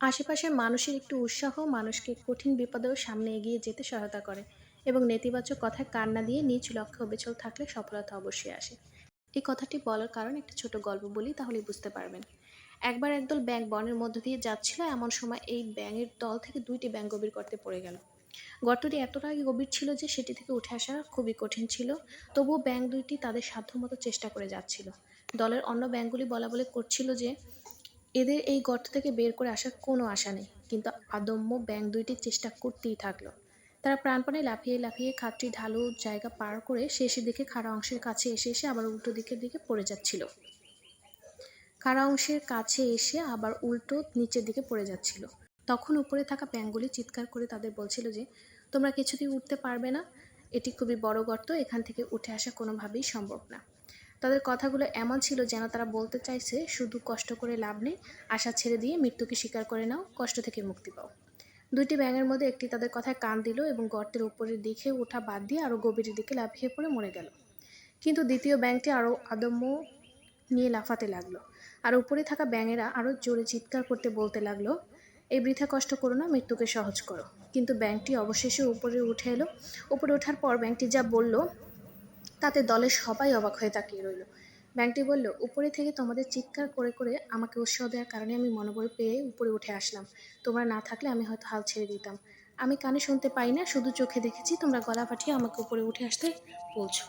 আশেপাশের মানুষের একটু উৎসাহ মানুষকে কঠিন বিপদেও সামনে এগিয়ে যেতে সহায়তা করে এবং নেতিবাচক কথায় কান্না দিয়ে নিজ লক্ষ্যে অবিচল থাকলে সফলতা অবশ্যই আসে। এই কথাটি বলার কারণ একটা ছোট গল্প বলি তাহলে বুঝতে পারবেন। একবার একদল ব্যাঙ বনের মধ্য দিয়ে যাচ্ছিল, এমন সময় এই ব্যাঙের দল থেকে দুইটি ব্যাঙ গভীর গর্তে পড়ে গেল। গর্তটি এতটাই গভীর ছিল যে সেটি থেকে উঠে আসা খুবই কঠিন ছিল, তবুও ব্যাঙ দুইটি তাদের সাধ্যমতো চেষ্টা করে যাচ্ছিল। দলের অন্য ব্যাঙগুলি বলা বলে করছিল যে এদের এই গর্ত থেকে বের করে আসার কোনো আশা নেই, কিন্তু আদম্য ব্যাঙ দুইটি চেষ্টা করতেই থাকল। তারা প্রাণপণে লাফিয়ে লাফিয়ে খাতটি ঢালু জায়গা পার করে শেষের দিকে খাড়া অংশের কাছে এসে এসে আবার উল্টো দিকের দিকে পড়ে যাচ্ছিল। খাড়া অংশের কাছে এসে আবার উল্টো নিচের দিকে পড়ে যাচ্ছিল। তখন উপরে থাকা ব্যাঙগুলি চিৎকার করে তাদের বলছিল যে, তোমরা কিছুতেই উঠতে পারবে না। এটি খুবই বড় গর্ত, এখান থেকে উঠে আসা কোনোভাবেই সম্ভব না। তাদের কথাগুলো এমন ছিল যেন তারা বলতে চাইছে, শুধু কষ্ট করে লাভ নেই, আশা ছেড়ে দিয়ে মৃত্যুকে স্বীকার করে নাও, কষ্ট থেকে মুক্তি পাও। দুইটি ব্যাঙের মধ্যে একটি তাদের কথায় কান দিল এবং গর্তের উপরের দিকে ওঠা বাদ দিয়ে আরও গভীরের দিকে লাফিয়ে পড়ে মরে গেল। কিন্তু দ্বিতীয় ব্যাঙটি আরও আদম্য নিয়ে লাফাতে লাগল আর উপরে থাকা ব্যাঙেরা আরও জোরে চিৎকার করতে বলতে লাগল, এই বৃথা কষ্ট করো না, মৃত্যুকে সহজ করো। কিন্তু ব্যাংকটি অবশেষে উপরে উঠে এলো। উপরে ওঠার পর ব্যাংকটি যা বলল তাতে দলের সবাই অবাক হয়ে তাকিয়ে রইল। ব্যাংকটি বলল, উপরে থেকে তোমাদের চিৎকার করে করে আমাকে উৎসাহ দেওয়ার কারণে আমি মনোবল পেয়ে উপরে উঠে আসলাম। তোমরা না থাকলে আমি হয়তো হাল ছেড়ে দিতাম। আমি কানে শুনতে পাই না, শুধু চোখে দেখেছি, তোমরা গলা পাঠিয়ে আমাকে উপরে উঠে আসতে বলছো।